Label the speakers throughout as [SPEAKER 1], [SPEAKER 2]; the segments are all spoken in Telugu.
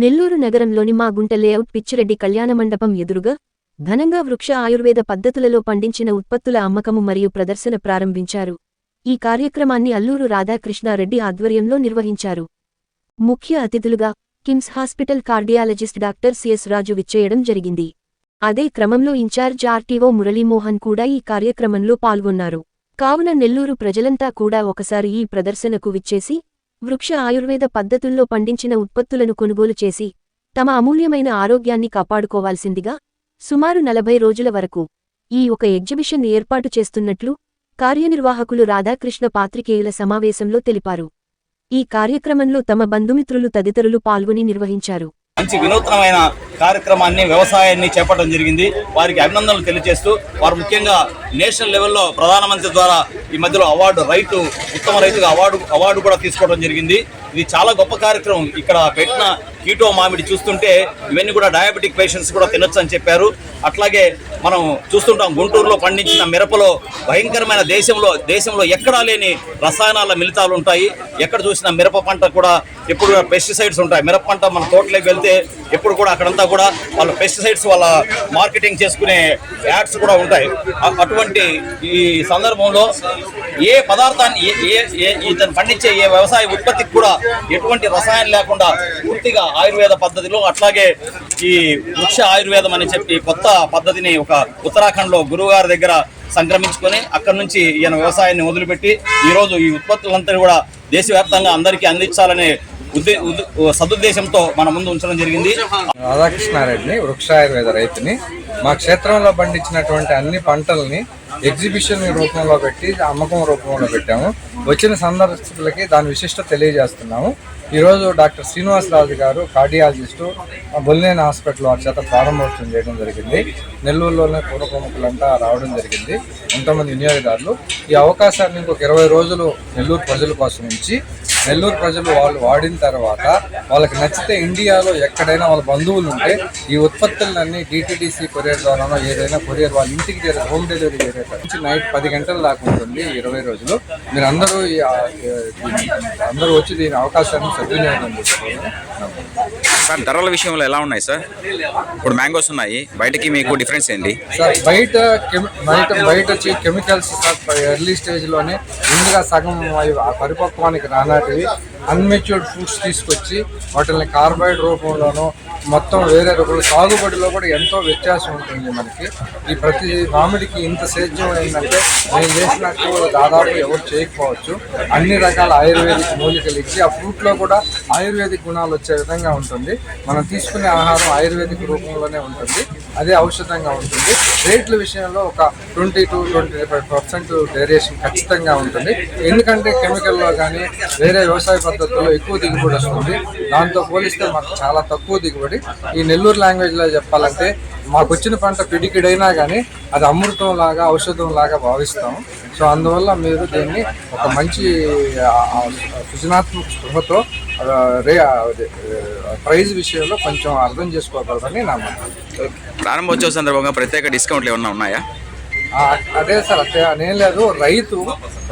[SPEAKER 1] నెల్లూరు నగరంలోని మా గుంట లేఅవుట్ పిచ్చిరెడ్డి కళ్యాణ మండపం ఎదురుగా ఘనంగా వృక్ష ఆయుర్వేద పద్ధతులలో పండించిన ఉత్పత్తుల అమ్మకము మరియు ప్రదర్శన ప్రారంభించారు ఈ కార్యక్రమాన్ని అల్లూరు రాధాకృష్ణారెడ్డి ఆధ్వర్యంలో నిర్వహించారు ముఖ్య అతిథులుగా KIMS hospital cardiologist doctor CS Raju విచ్చేయడం జరిగింది అదే క్రమంలో ఇన్ఛార్జ్ ఆర్టీఓ మురళీమోహన్ కూడా ఈ కార్యక్రమంలో పాల్గొన్నారు కావున నెల్లూరు ప్రజలంతా కూడా ఒకసారి ఈ ప్రదర్శనకు విచ్చేసి వృక్ష ఆయుర్వేద పద్ధతుల్లో పండించిన ఉత్పత్తులను కొనుగోలు చేసి తమ అమూల్యమైన ఆరోగ్యాన్ని కాపాడుకోవాల్సిందిగా సుమారు నలభై రోజుల వరకు ఈ ఒక ఎగ్జిబిషన్ ఏర్పాటు చేస్తున్నట్లు కార్యనిర్వాహకులు రాధాకృష్ణ పాత్రికేయుల సమావేశంలో తెలిపారు ఈ కార్యక్రమంలో తమ బంధుమిత్రులు తదితరులు పాల్గొని నిర్వహించారు
[SPEAKER 2] మంచి వినూత్నమైన కార్యక్రమాన్ని వ్యవసాయాన్ని చేపట్టడం జరిగింది వారికి అభినందనలు తెలియజేస్తూ వారు ముఖ్యంగా నేషనల్ లెవెల్లో ప్రధానమంత్రి ద్వారా ఈ మధ్యలో అవార్డు రైతు ఉత్తమ రైతుగా అవార్డు అవార్డు కూడా తీసుకోవడం జరిగింది ఇది చాలా గొప్ప కార్యక్రమం ఇక్కడ పెట్టిన కీటో మామిడి చూస్తుంటే ఇవన్నీ కూడా డయాబెటిక్ పేషెంట్స్ కూడా తినొచ్చు అని చెప్పారు అట్లాగే మనం చూస్తుంటాం గుంటూరులో పండించిన మిరపలో భయంకరమైన దేశంలో దేశంలో ఎక్కడా లేని రసాయనాల మిలితాలు ఉంటాయి ఎక్కడ చూసిన మిరప పంట కూడా ఎప్పుడు పెస్టిసైడ్స్ ఉంటాయి మిరప పంట మన తోటలోకి వెళ్తే ఎప్పుడు కూడా అక్కడంతా కూడా వాళ్ళ పెస్టిసైడ్స్ వాళ్ళ మార్కెటింగ్ చేసుకునే యాడ్స్ కూడా ఉంటాయి అటువంటి ఈ సందర్భంలో ఏ పదార్థాన్ని ఏ ఏ ఇతను పండించే ఏ వ్యవసాయ ఉత్పత్తికి కూడా ఎటువంటి రసాయనం లేకుండా పూర్తిగా ఆయుర్వేద పద్ధతిలో అట్లాగే ఈ వృక్ష ఆయుర్వేదం అని చెప్పి కొత్త పద్ధతిని ఒక ఉత్తరాఖండ్లో గురువుగారి దగ్గర సంక్రమించుకొని అక్కడి నుంచి ఈయన వ్యవసాయాన్ని వదిలిపెట్టి ఈరోజు ఈ ఉత్పత్తులంతా కూడా దేశవ్యాప్తంగా అందరికీ అందించాలనే ఉద్దే సదుద్దేశంతో మన ముందు ఉంచడం జరిగింది
[SPEAKER 3] రాధాకృష్ణారెడ్డిని వృక్షాయుర్వేద రైతుని మా క్షేత్రంలో పండించినటువంటి అన్ని పంటల్ని ఎగ్జిబిషన్ రూపంలో పెట్టి అమ్మకం రూపంలో పెట్టాము వచ్చిన సందర్శకులకి దాని విశిష్ట తెలియజేస్తున్నాము ఈరోజు డాక్టర్ శ్రీనివాసరాజు గారు కార్డియాలజిస్టు బొల్లేని హాస్పిటల్ వారి చేత ప్రారంభోత్సవం చేయడం జరిగింది నెల్లూరులోనే పూర్వ ప్రముఖులంతా రావడం జరిగింది ఎంతోమంది వినియోగదారులు ఈ అవకాశాన్ని ఇంకొక ఇరవై రోజులు నెల్లూరు ప్రజల కోసం ఉంచి నెల్లూరు ప్రజలు వాళ్ళు వాడిన తర్వాత వాళ్ళకి నచ్చితే ఇండియాలో ఎక్కడైనా వాళ్ళ బంధువులు ఉంటే ఈ ఉత్పత్తులన్నీ డిటిడిసి కొరియర్ ద్వారానో ఏదైనా కొరియర్ వాళ్ళ ఇంటికి చేరే హోమ్ డెలివరీ చేరే నుంచి నైట్ పది గంటల దాకా ఉంటుంది ఇరవై రోజులు మీరు అందరూ అందరూ వచ్చి దీని అవకాశాన్ని సద్వినియోగం చేసుకోవాలి
[SPEAKER 4] సార్ ధరల విషయంలో ఎలా ఉన్నాయి సార్ ఇప్పుడు మ్యాంగోస్ ఉన్నాయి బయటకి మీకు డిఫరెన్స్ ఏంటి
[SPEAKER 3] సార్ బయట బయట బయట వచ్చి కెమికల్స్ సార్ ఎర్లీ స్టేజ్లోనే ముందుగా సగం పరిపక్వానికి రానాటివి అన్మెచ్యూర్డ్ ఫ్రూట్స్ తీసుకొచ్చి వాటిని కార్బైడ్ రూపంలోనూ మొత్తం వేరే రూపంలో సాగుబడిలో కూడా ఎంతో వ్యత్యాసం ఉంటుంది మనకి ఈ ప్రతి మామిడికి ఇంత సేద్యం ఏంటంటే నేను చేసినట్టు దాదాపు ఎవరు చేయకపోవచ్చు అన్ని రకాల ఆయుర్వేదిక్ మూలికలు ఇచ్చి ఆ ఫ్రూట్లో కూడా ఆయుర్వేదిక్ గుణాలు వచ్చే విధంగా ఉంటుంది మనం తీసుకునే ఆహారం ఆయుర్వేదిక్ రూపంలోనే ఉంటుంది అదే ఔషధంగా ఉంటుంది రేట్ల విషయంలో ఒక twenty two twenty five percent variation ఖచ్చితంగా ఉంటుంది ఎందుకంటే కెమికల్లో కానీ వేరే వ్యవసాయ పద్ధతుల్లో ఎక్కువ దిగుబడి వస్తుంది దాంతో పోలిస్తే మాకు చాలా తక్కువ దిగుబడి ఈ నెల్లూరు లాంగ్వేజ్లో చెప్పాలంటే మాకు వచ్చిన పంట పిడికిడైనా కానీ అది అమృతం లాగా ఔషధం లాగా భావిస్తాము సో అందువల్ల మీరు దీన్ని ఒక మంచి సృజనాత్మక స్పృహతో రే ప్రైజ్ విషయంలో కొంచెం అర్థం చేసుకోగలరని నా
[SPEAKER 4] ప్రారంభోత్సవ సందర్భంగా ప్రత్యేక డిస్కౌంట్లు ఏమన్నా ఉన్నాయా
[SPEAKER 3] అదే సార్ అదే నేను లేదు రైతు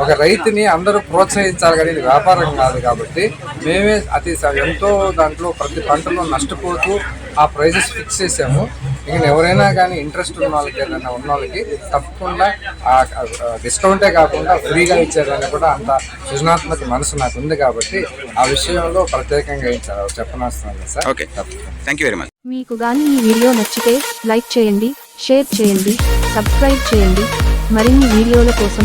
[SPEAKER 3] ఒక రైతుని అందరూ ప్రోత్సహించాలి కానీ వ్యాపారం కాదు కాబట్టి మేమే అతి ఎంతో దాంట్లో ప్రతి పంటలో నష్టపోతూ ఆ ప్రైజెస్ ఫిక్స్ చేసాము ఇంకా ఎవరైనా కానీ ఇంట్రెస్ట్ ఉన్న వాళ్ళకి ఏదైనా ఉన్న వాళ్ళకి తప్పకుండా డిస్కౌంటే కాకుండా ఫ్రీగా ఇచ్చేదాన్ని కూడా అంత సృజనాత్మక మనసు నాకు ఉంది కాబట్టి ఆ విషయంలో ప్రత్యేకంగా చెప్పనవసరం sir
[SPEAKER 4] okay thank you very much
[SPEAKER 5] మీకు కానీ ఈ వీడియో నచ్చితే లైక్ చేయండి షేర్ చేయండి సబ్స్క్రైబ్ చేయండి మరిన్ని వీడియోల కోసం